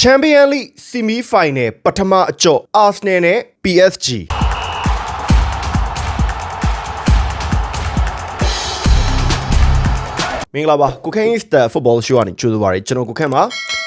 Champion League Semi Final ပထမအကျော့ Arsenal နဲ့ PSG မင်္ဂလာပါကိုခင်း Star Football Show ကနေကြိုဆိုပါရစေကျွန်တော်ကိုခန့်ပါ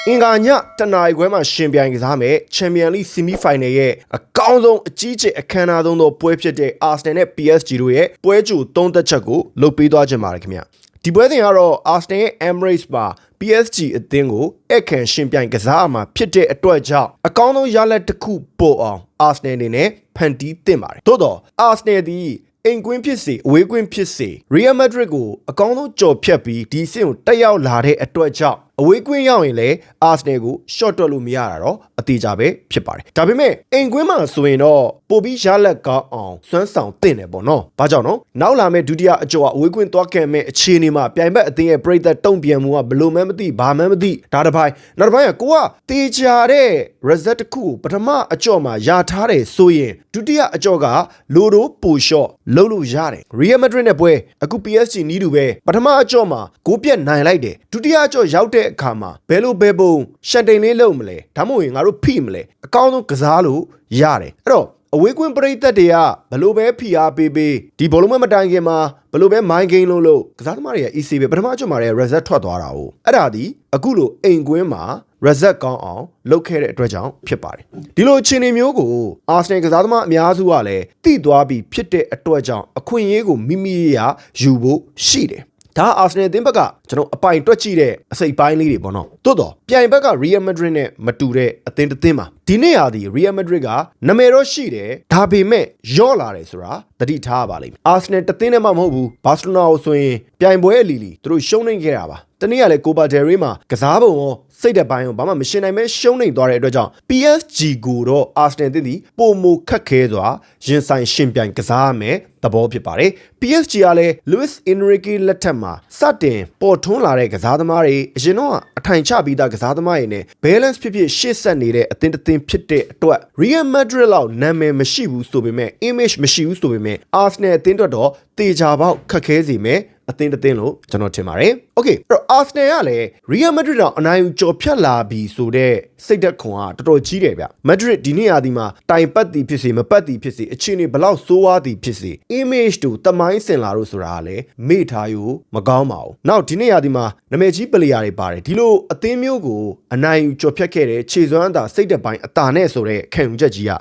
အင်္ဂါညတနာရီခွဲမှာရှင်ပြိုင်ကစားမယ် Champion League Semi Final ရဲ့အကောင်းဆုံးအကြီးကျယ်အခမ်းအနားဆုံးသောပွဲဖြစ်တဲ့ Arsenal နဲ့ PSG တို့ရဲ့ပွဲကြိုသုံးသက်ချက်ကိုလုပ်ပေးသွားခြင်းပါတယ်ခင်ဗျ ဒီပွဲစဉ်ကတော့ Arsenal ရဲ့ Emirates မှာ PSG အသင်းကိုအခန့်ရှင်ပြိုင်ကစားမှာဖြစ်တဲ့အတွက်ကြောင့်အကောင်းဆုံးရလဒ်တစ်ခုပို့အောင် Arsenal အနေနဲ့ဖန်တီးသင့်ပါတယ်သို့တော့ Arsenal ဒီအိမ်ကွင်းဖြစ်စေအဝေးကွင်းဖြစ်စေ Real Madrid ကိုအကောင်းဆုံးကြော်ဖြတ်ပြီးဒီအဆင့်ကိုတက်ရောက်လာတဲ့အတွက်ကြောင့် အဝေးကွင်းရောက်ရင်လည်း Arsenal ကို short တွက်လို့မရတာတော့အသေးကြပဲဖြစ်ပါတယ်ဒါပေမဲ့အိမ်ကွင်းမှာဆိုရင်တော့ပိုပြီးရလက်ကောင်းအောင်စွမ်းဆောင်သင့်တယ်ပေါ့နော်ဘာကြောင့်နော်နောက်လာမယ့်ဒုတိယအကျော်ကအဝေးကွင်းသွားခဲ့မဲ့အခြေအနေမှာပြိုင်ဘက်အသင်းရဲ့ပြိသက်တုံ့ပြန်မှုကဘလို့မှမသိဘာမှမသိဒါတစ်ပိုင်းနောက်တစ်ပိုင်းကကိုကတေချာတဲ့ result တစ်ခုကိုပထမအကျော်မှာယာထားတယ်ဆိုရင်ဒုတိယအကျော်ကလိုတိုပူလျှော့လုံးလို့ရတယ် Real Madrid နဲ့ပွဲအခု PSG နီးတူပဲပထမအကျော်မှာဂိုးပြတ်နိုင်လိုက်တယ်ဒုတိယအကျော်ရောက်တဲ့အခါမှာဘယ်လိုဘယ်ပုံရှန်တိန်လေးလုပ်မလဲဒါမှမဟုတ်ရင်ငါတို့ဖိမလဲအကောင်းဆုံးကစားလို့ရတယ်အဲ့တော့အဝေးကွင်းပရိသတ်တွေကဘလို့ပဲဖိအားပေးပေးဒီဘောလုံးမမတိုင်ခင်မှာဘလို့ပဲမိုင်းဂိမ်းလို့လို့ကစားသမားတွေက EC ပဲပထမအကျော်မှာတဲ့ reset ထွက်သွားတာ哦အဲ့ဒါဒီအခုလိုအိမ်ကွင်းမှာ reset ကောင်းအောင်လုပ်ခဲ့တဲ့အတွက်ကြောင့်ဖြစ်ပါတယ်ဒီလိုအခြေအနေမျိုးကို Arsenal ကစားသမားအများစုကလည်းသိသွားပြီးဖြစ်တဲ့အတွက်ကြောင့်အခွင့်အရေးကိုမိမိရယူဖို့ရှိတယ် ဒါအာဆင်နယ်အသင်းဘက်ကကျွန်တော်အပိုင်တွက်ကြည့်တဲ့အစိပ်ပိုင်းလေးတွေပေါ့နော်တိုးတော့ပြိုင်ဘက်က Real Madrid နဲ့မတူတဲ့အသင်းတစ်သင်းပါဒီနေ့ဟာဒီ Real Madrid ကနာမည်တော့ရှိတယ်ဒါပေမဲ့ရော့လာတယ်ဆိုတာတတိထားပါလိမ့်မယ်အာဆင်နယ်တစ်သင်းနဲ့မှမဟုတ်ဘူးဘာစီလိုနာကိုဆိုရင်ပြိုင်ပွဲအလီလီသူတို့ရှုံးနေခဲ့တာပါတနေ့ကလည်းကိုပါဒယ်ရီမှာကစားပုံရောစိတ်တပိုင်းရောဘာမှမရှင်းနိုင်မဲရှုံးနေသွားတဲ့အတွက်ကြောင့် PSG ကိုတော့ Arsenal တင်သည်ပုံမခက်ခဲစွာရင်ဆိုင်ရှင်ပြိုင်ကစားရမယ် သဘောဖြစ်ပါတယ် PSG ကလည်း Luis Enrique လက်ထက်မှာစတင်ပေါ်ထွန်းလာတဲ့ကစားသမားတွေအရင်တော့အထိုင်ချပြီးသားကစားသမားတွေနဲ့ balance ဖြစ်ဖြစ်ရှေ့ဆက်နေတဲ့အသင်းတစ်သင်းဖြစ်တဲ့အတွက် Real Madrid လောက်နာမည်မရှိဘူးဆိုပေမဲ့ image မရှိဘူးဆိုပေမဲ့ Arsenal အသင်းအတွက်တော့တေချာပေါက်ခက်ခဲစေမယ်အသင်းတစ်သင်းလို့ကျွန်တော်ထင်ပါတယ်။ Okay အဲ့တော့ Arsenal ကလည်း Real Madrid တော့အနိုင်ယူကြော်ဖြတ်လာပြီဆိုတော့စိတ်သက်ခွန်ကတော်တော်ကြီးတယ်ဗျ။ Madrid ဒီနေ့ရာသီမှာတိုင်ပတ်သည်ဖြစ်စေမပတ်သည်ဖြစ်စေအခြေအနေဘလောက်ဆိုးဝါးသည်ဖြစ်စေ image တို့တမိုင်းစင်လာလို့ဆိုတာကလည်းမေ့ထားယူမကောင်းပါဘူး။နောက်ဒီနေ့ရာသီမှာနာမည်ကြီးပလေယာတွေပါတယ်ဒီလိုအသင်းမျိုးကိုအနိုင်ယူကြော်ဖြတ်ခဲ့တဲ့ခြေစွမ်းအသာစိတ်သက်ပိုင်းအတာနဲ့ဆိုတဲ့ခံယူချက်ကြီးက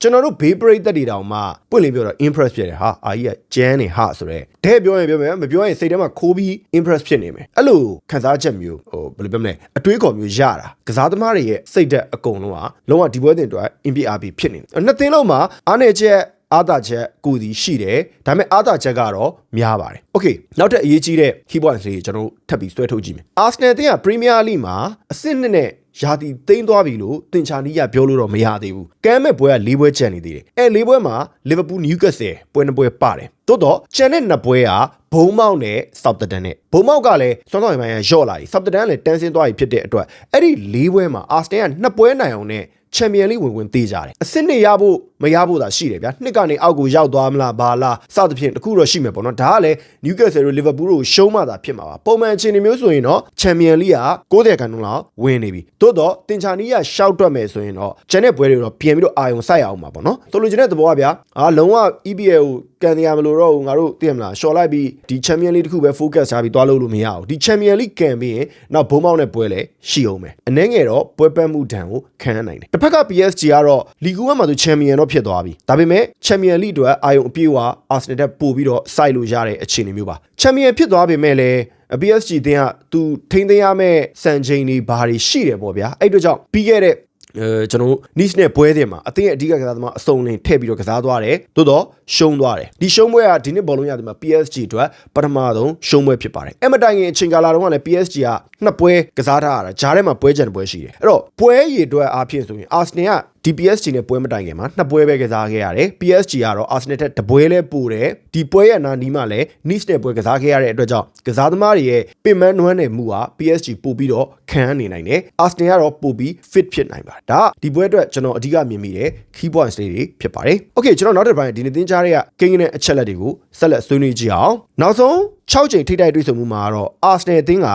ကျွန်တော်တို့ဘေးပရိသတ်တွေတောင်မှပွင့်လင်းပြောတော့ impress ဖြစ်တယ်ဟာအာကြီးကကျန်းနေဟာဆိုတော့တဲ့ပြောရင်ပြောမယ်မပြောရင်စိတ်ထဲမှာခိုးပြီး impress ဖြစ်နေမယ်အဲ့လိုခံစားချက်မျိုးဟိုဘယ်လိုပြောမလဲအတွေးခေါ်မျိုးရတာကစားသမားတွေရဲ့စိတ်သက်အကုန်လုံးကလုံးဝဒီပွဲတင်အတွက် MPRP ဖြစ်နေတယ်နှစ်သင်းလုံးမှာအားနေချက် အာသာချက်ကိုဒီရှိတယ်ဒါပေမဲ့အာသာချက်ကတော့များပါတယ်โอเคနောက်ထပ်အရေးကြီးတဲ့ key points တွေကျွန်တော်တို့ထပ်ပြီးဆွဲထုတ်ကြည့်မယ် Arsenal တင်းက Premier League မှာအဆင့်နှစ်နဲ့ယာတီသိမ်းသွားပြီလို့တင်ချာနီးရပြောလို့တော့မရသေးဘူးကမ်းမဲ့ပွဲက၄ပွဲကျန်နေသေးတယ်အဲ၄ပွဲမှာ Liverpool Newcastle ပွဲနှစ်ပွဲပါတယ်တိုးတော့ကျန်တဲ့နှစ်ပွဲကဘုံမောက်နဲ့ Southampton နဲ့ဘုံမောက်ကလည်းစွမ်းဆောင်ရပိုင်းကရော့လာပြီ Southampton ကလည်းတန်းဆင်းသွားပြီဖြစ်တဲ့အတွက်အဲ့ဒီ၄ပွဲမှာ Arsenal ကနှစ်ပွဲနိုင်အောင်နဲ့ချန်ပီယံလိဝင်ဝင်သေးကြတယ်အစ်စ်နှစ်ရဖို့ မရဖို့သာရှိတယ်ဗျာနှစ်ကနေအောက်ကိုရောက်သွားမလားဘာလားစသဖြင့်တခုတော့ရှိမယ်ပေါ့နော်ဒါကလည်း Newcastle တို့ Liverpool တို့ရှုံးမှသာဖြစ်မှာပါပုံမှန်အခြေအနေမျိုးဆိုရင်တော့ချန်ပီယံလိက90ခန်းလုံးလောက်ဝင်နေပြီသို့တော့တင်ချာနီးကရှောက်တွက်မယ်ဆိုရင်တော့ကျန်တဲ့ပွဲတွေတော့ပြန်ပြီးတော့အာယုံစိုက်အောင်ပါပေါ့နော်ဆိုလိုချင်တဲ့သဘောကဗျာအာလုံးဝ EPL ကိုကန်တရားမလို့တော့ငါတို့သိရမလားရှော်လိုက်ပြီးဒီချန်ပီယံလိတခုပဲ focus ထားပြီးသွားလို့လို့မရဘူးဒီချန်ပီယံလိကန်ပြီးရင်နောက်ဘုံမောက်နဲ့ပွဲလဲရှိအောင်မယ်အနှဲငယ်တော့ပွဲပန်းမှုဒဏ်ကိုခံရနိုင်တယ်တစ်ဖက်က PSG ကတော့လီဂူကမှသူချန်ပီယံတော့ဖြစ်သွားပြီဒါပေမဲ့ချန်ပီယံလိအတွက်အာယုံအပြည့်အဝအာဆင်နယ်တက်ပို့ပြီးတော့စိုက်လို့ရတဲ့အခြေအနေမျိုးပါချန်ပီယံဖြစ်သွားပေမဲ့လည်း PSG တင်းကသူထိန်းသိမ်းရမယ့်စံချိန်တွေဘာတွေရှိတယ်ပေါ့ဗျာအဲ့အတွက်ကြောင့်ပြီးခဲ့တဲ့အဲကျွန်တော်တို့ niche နဲ့ပွဲတင်မှာအသင်းရဲ့အဓိကကစားသမားအစုံလင်ထည့်ပြီးတော့ကစားသွားတယ်သို့တော့ရှုံးသွားတယ်ဒီရှုံးပွဲကဒီနှစ်ဘောလုံးရသည်မှာ PSG အတွက်ပထမဆုံးရှုံးပွဲဖြစ်ပါတယ်အဲ့မတိုင်ခင်အချိန်ကာလတုန်းကလည်း PSG ကနှစ်ပွဲကစားထားရတာဂျားထဲမှာပွဲကြံပွဲရှိတယ်အဲ့တော့ပွဲရည်အတွက်အားဖြင့်ဆိုရင် Arsenal က ဒီ PSG နဲ့ပွဲမတိုင်ခင်မှာနှစ်ပွဲပဲကစားခဲ့ရတယ် PSG ကတော့ Arsenal ထက်တပွဲလဲပိုတယ်ဒီပွဲရဲ့နာနီးမှာလည်း Nice နဲ့ပွဲကစားခဲ့ရတဲ့အတွက်ကြောင့်ကစားသမားတွေရဲ့ပင်မနွမ်းနယ်မှုဟာ PSG ပို့ပြီးတော့ခံနေနိုင်တယ် Arsenal ကတော့ပို့ပြီး fit ဖြစ်နိုင်ပါတယ်ဒါဒီပွဲအတွက်ကျွန်တော်အဓိကမြင်မိတဲ့ key points တွေဖြစ်ပါတယ် Okay ကျွန်တော်နောက်တစ်ပိုင်းဒီနေ့သင်ကြားတဲ့ကိန်းနဲ့အချက်လက်တွေကိုဆက်လက်ဆွေးနွေးကြည့်အောင်နောက်ဆုံး6ချိန်ထိတိုက်တွေ့ဆုံမှုမှာတော့ Arsenal အသင်းက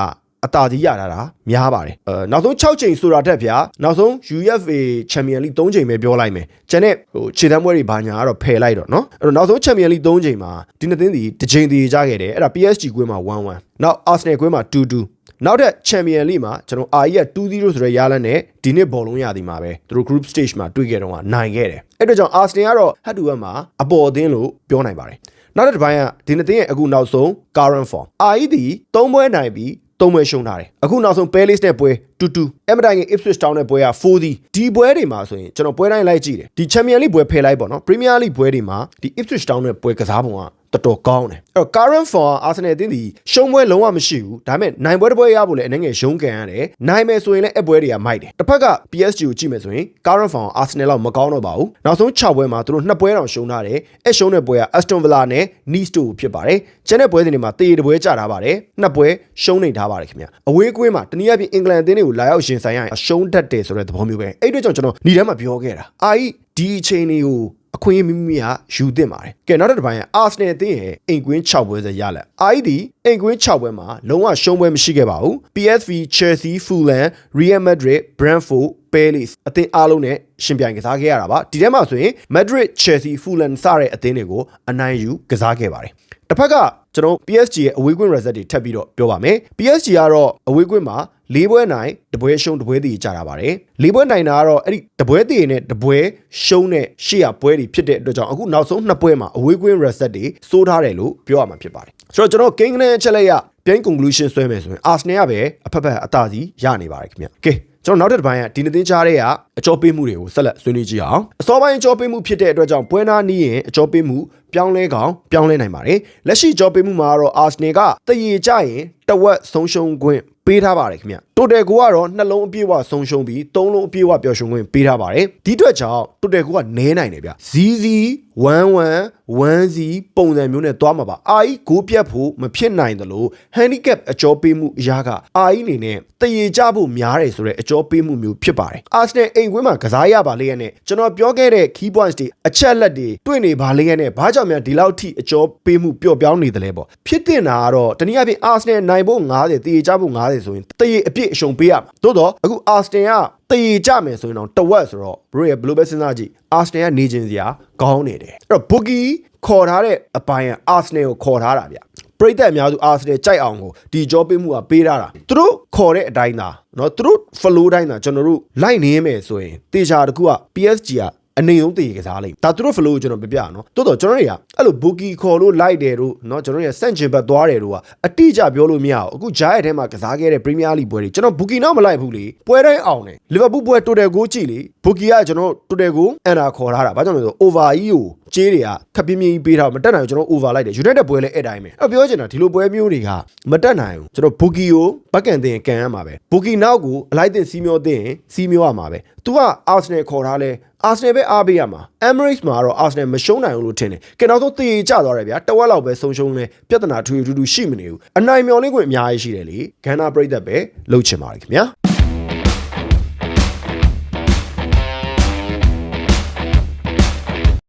အသာစီးရတာတာများပါတယ်အဲနောက်ဆုံး6ချိန်ဆိုတာတက်ဗျာနောက်ဆုံး UEFA Champion League 3ချိန်ပဲပြောလိုက်မယ်ကျန်တဲ့ဟိုခြေတမ်းပွဲတွေဘာညာကတော့ဖယ်လိုက်တော့เนาะအဲ့တော့နောက်ဆုံး Champion League 3ချိန်မှာဒီနှစ်သင်းစီတစ်ချိန်တည်ကြခဲ့တယ်အဲ့ဒါ PSG ကွင်းမှာ1-1နောက် Arsenal ကွင်းမှာ2-2နောက်ထပ် Champion League မှာကျွန်တော် RE က2-0ဆိုတဲ့ရလန်းနဲ့ဒီနေ့ဘောလုံးရသည်မှာပဲသူတို့ group stage မှာတွေ့ခဲ့တော့ကနိုင်ခဲ့တယ်အဲ့တော့ကြောင့် Arsenal ကတော့ head to head မှာအပေါ်အသင်းလို့ပြောနိုင်ပါတယ်နောက်တစ်ပိုင်းကဒီနှစ်သင်းရဲ့အခုနောက်ဆုံး current form RE ဒီ3ပွဲနိုင်ပြီး သုံးပွဲရှုံးထားတယ်အခုနောက်ဆုံး Palace နဲ့ပွဲတူတူအမတိုင်းက Ipswich Town နဲ့ပွဲက4ဒီဒီပွဲတွေမှာဆိုရင်ကျွန်တော်ပွဲတိုင်းလိုက်ကြည့်တယ်ဒီ Champion League ပွဲဖယ်လိုက်ပေါ့နော် Premier League ပွဲတွေမှာဒီ Ipswich Town နဲ့ပွဲကစားပုံက တော်တော်ကောင်းတယ်အဲ့တော့ current form Arsenal အသင်းဒီရှုံးပွဲလုံးဝမရှိဘူးဒါပေမဲ့နိုင်ပွဲတစ်ပွဲရဖို့လည်းအနေငယ်ရုံးကန်ရတယ်နိုင်မယ်ဆိုရင်လည်းအပွဲတွေကမိုက်တယ်တစ်ဖက်က PSG ကိုကြည့်မယ်ဆိုရင် current form Arsenal လောက်မကောင်းတော့ပါဘူးနောက်ဆုံး6ပွဲမှာသူတို့2ပွဲတောင်ရှုံးထားတယ်အဲ့ရှုံးတဲ့ပွဲက Aston Villa နဲ့ Nice တို့ဖြစ်ပါတယ်ကျန်တဲ့ပွဲစဉ်တွေမှာတေးတပွဲကြထားပါတယ်နှစ်ပွဲရှုံးနေထားပါတယ်ခင်ဗျအဝေးကွင်းမှာတနည်းအားဖြင့်အင်္ဂလန်အသင်းတွေကိုလာရောက်ရှင်ဆိုင်ရရင်အရှုံးတတ်တယ်ဆိုတဲ့သဘောမျိုးပဲအဲ့အတွက်ကြောင့်ကျွန်တော်ညီတန်းမှာပြောခဲ့တာအာဤဒီအချိန်လေးကို အခွင့်အရေးမိမိကယူသင့်ပါတယ်။ကဲနောက်တစ်ပိုင်းကအာဆနယ်အသင်းရဲ့အိမ်ကွင်း6ပွဲစရလက်။ ID အိမ်ကွင်း6ပွဲမှာလုံးဝရှုံးပွဲမရှိခဲ့ပါဘူး။ PSV, Chelsea, Fulham, Real Madrid, Brentford, Palace အသင်းအားလုံးနဲ့ရှင်ပြိုင်ကစားခဲ့ရတာပါ။ဒီထဲမှာဆိုရင် Madrid, Chelsea, Fulham စတဲ့အသင်းတွေကိုအနိုင်ယူကစားခဲ့ပါတယ်။တစ်ဖက်ကကျွန်တော် PSG ရဲ့အဝေးကွင်း result တွေထပ်ပြီးတော့ပြောပါမယ်။ PSG ကတော့အဝေးကွင်းမှာ၄ပွဲနိုင်တပွဲရှုံးတပွဲတည်ကြတာပါတယ်။၄ပွဲနိုင်တာကတော့အဲ့ဒီတပွဲတည်နဲ့တပွဲရှုံးတဲ့ရှေ့ရပွဲတွေဖြစ်တဲ့အတွက်ကြောင့်အခုနောက်ဆုံးနှစ်ပွဲမှာအဝေးကွင်း result တွေစိုးထားတယ်လို့ပြောရမှာဖြစ်ပါတယ်။ဆိုတော့ကျွန်တော် King နဲ့ချက်လိုက်ရ ပြိုင် conclusion ဆွဲမယ်ဆိုရင် Arsenal ကပဲအဖက်ဖက်အသာစီရနေပါတယ်ခင်ဗျ။ Okay ကျွန်တော်နောက်တစ်ပိုင်းကဒီနှစ်သင်းကြားထဲကအကြောပေးမှုတွေကိုဆက်လက်ဆွေးနွေးကြည့်အောင်အစောပိုင်းအကြောပေးမှုဖြစ်တဲ့အတွက်ကြောင့်ပွဲနာနီးရင်အကြောပေးမှုပြောင်းလဲကောင်ပြောင်းလဲနိုင်ပါတယ်လက်ရှိကြောပေးမှုမှာတော့ Arsenal ကတရေကြရင်တဝက်ဆုံးရှုံးခွင့်ပေးထားပါတယ်ခင်ဗျတိုတယ်ကိုကတော့နှလုံးအပြည့်အဝဆုံးရှုံးပြီးသုံးလုံးအပြည့်အဝပျော်ရွှင်ခွင့်ပေးထားပါတယ်ဒီအတွက်ကြောင့်တိုတယ်ကိုကနဲနိုင်တယ်ဗျဇီဇီ 11 1စီပုံစံမျိုးနဲ့သွားမှာပါအာအီဂိုးပြတ်ဖို့မဖြစ်နိုင်သလို handicap အကျော်ပေးမှုအရာကအာအီအနေနဲ့တရေကြဖို့များတယ်ဆိုတဲ့အကျော်ပေးမှုမျိုးဖြစ်ပါတယ်အာဆနယ်အိမ်ကွင်းမှာကစားရပါလေရဲ့နဲ့ကျွန်တော်ပြောခဲ့တဲ့ key points တွေအချက်လက်တွေတွေ့နေပါလေရဲ့နဲ့ဘာကြောင့်များဒီလောက်ထိအကျော်ပေးမှုပျော့ပြောင်းနေတယ်လဲပေါ့ဖြစ်တင်တာကတော့တနည်းအားဖြင့်အာဆနယ်နိုင်ဖို့90တရေကြဖို့90ဆိုရင်တရေအပြည့်အရှုံပေးရမှာသို့တော့အခုအာဆနယ်က တရေကြမယ်ဆိုရင်တော့တဝက်ဆိုတော့ဘရိုရဲ့ဘလိုပဲစဉ်းစားကြည့်အာဆနယ်ကနေခြင်းစရာကောင်းနေတယ်အဲ့တော့ bookie ခေါ်ထားတဲ့အပိုင်းကအာဆနယ်ကိုခေါ်ထားတာဗျပရိသတ်အများစုအာဆနယ်ကြိုက်အောင်ကိုဒီကြောပေးမှုကပေးထားတာသူတို့ခေါ်တဲ့အတိုင်းသာเนาะသူတို့ flow တိုင်းသာကျွန်တော်တို့လိုက်နေမယ်ဆိုရင်တေချာတကူက PSG က အနေုံတည်ကစားလိမ့်ဒါသူတို့ flow ကိုကျွန်တော်ပြပြနော်တိုးတော့ကျွန်တော်တွေကအဲ့လို bookie ခေါ်လို့လိုက်တယ်တို့နော်ကျွန်တော်တွေကစန့်ကျင်ဘက်သွားတယ်တို့ကအတိအကျပြောလို့မရအောင်အခု Giant ထဲမှာကစားခဲ့တဲ့ Premier League ပွဲတွေကျွန်တော် bookie နောက်မလိုက်ဘူးလေပွဲတိုင်းအောင်တယ် Liverpool ပွဲ total goal ကြည့်လေ bookie ကကျွန်တော် total goal အန်တာခေါ်ထားတာဘာကြောင့်လဲဆို over ကြီးကိုကြေးတွေကခပ်ပြင်းပြင်းပေးထားမတက်နိုင်ဘူးကျွန်တော် over လိုက်တယ် United ပွဲလည်းအဲ့တိုင်းပဲအဲ့ပြောချင်တာဒီလိုပွဲမျိုးတွေကမတက်နိုင်ဘူးကျွန်တော် bookie ကိုဘက်ကန်တင်ကန်ရမှာပဲ bookie နောက်ကိုအလိုက်တင်စီမျောတင်စီမျောရမှာပဲ तू က Arsenal ခေါ်ထားလဲ Arsenal ပဲအားပေးရမှာ Emirates မှာတော့ Arsenal မရှုံးနိုင်ဘူးလို့ထင်တယ်ကဲနောက်ဆုံးတည်ကြသွားတယ်ဗျာတဝက်လောက်ပဲဆုံးရှုံးလဲပြဿနာထူထူထူရှိမနေဘူးအနိုင်မျောလင်းခွင့်အများကြီးရှိတယ်လေဂန်နာပြိသက်ပဲလှုပ်ချင်ပါတယ်ခင်ဗျာ